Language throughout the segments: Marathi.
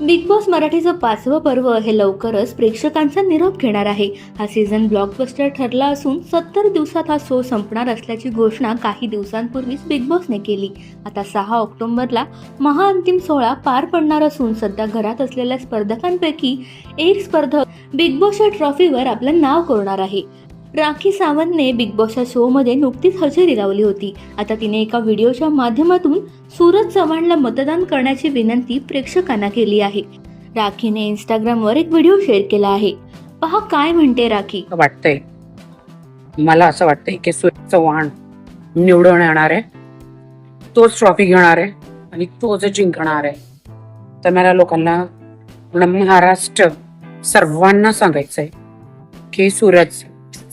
बिग बॉस मराठीचं पाचवं पर्व हे लवकरच प्रेक्षकांचा निरोप घेणार आहे. हा सीझन ब्लॉकबस्टर ठरला असून सत्तर दिवसात हा शो संपणार असल्याची घोषणा काही दिवसांपूर्वीच बिग बॉसने केली. आता सहा ऑक्टोबरला महाअंतिम सोहळा पार पडणार असून सध्या घरात असलेल्या स्पर्धकांपैकी एक स्पर्धक बिग बॉसच्या ट्रॉफीवर आपलं नाव कोरणार आहे. राखी सावंतने बिग बॉसच्या शोमध्ये नुकतीच हजेरी लावली होती. आता तिने एका व्हिडिओच्या माध्यमातून सूरज चव्हाणला मतदान करण्याची विनंती प्रेक्षकांना केली आहे. राखीने इंस्टाग्रामवर एक व्हिडिओ शेअर केला आहे. पहा काय म्हणते राखी. वाटतंय. मला असं वाटतंय की सूरज चव्हाण निवडून येणार आहे. तोच ट्रॉफी घेणार आहे आणि तोच जिंकणार आहे. तर मला लोकांना महाराष्ट्र सर्वांना सांगायचंय की सूरज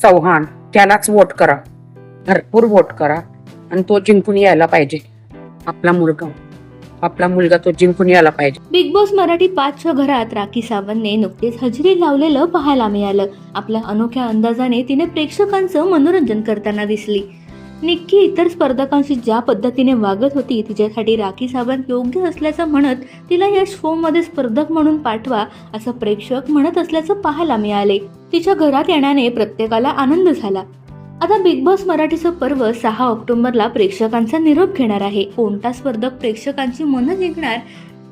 चव्हाण त्यालाच वोट करा. भरपूर वोट करा आणि तो जिंकून यायला पाहिजे. आपला मुलगा. आपला मुलगा तो जिंकून यायला पाहिजे. बिग बॉस मराठी पाचच्या घरात राखी सावंतने नुकतेच हजेरी लावलेलं पाहायला मिळालं. आपल्या अनोख्या अंदाजाने तिने प्रेक्षकांचं मनोरंजन करताना दिसली. निक्की इतर स्पर्धकांशी ज्या पद्धतीने वागत होती तिच्यासाठी राखी सावंत योग्य असल्याचं म्हणत तिला या शोमध्ये स्पर्धक म्हणून पाठवा असं प्रेक्षक म्हणत असल्याचं पाहायला मिळाले. तिच्या घरात येण्याने प्रत्येकाला आनंद झाला. आता बिग बॉस मराठीचं पर्व सहा ऑक्टोबरला प्रेक्षकांचा निरोप घेणार आहे. कोणता स्पर्धक प्रेक्षकांची मनं जिंकणार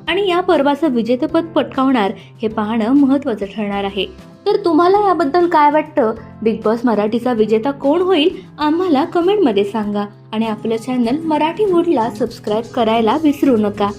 आणि या पर्वाचं विजेतेपद पटकावणार हे पाहणं महत्त्वाचं ठरणार आहे. तर तुम्हाला याबद्दल काय वाटतं? बिग बॉस मराठीचा विजेता कोण होईल? आम्हाला कमेंटमध्ये सांगा. आणि आपलं चॅनल मराठी वूडला सबस्क्राईब करायला विसरू नका.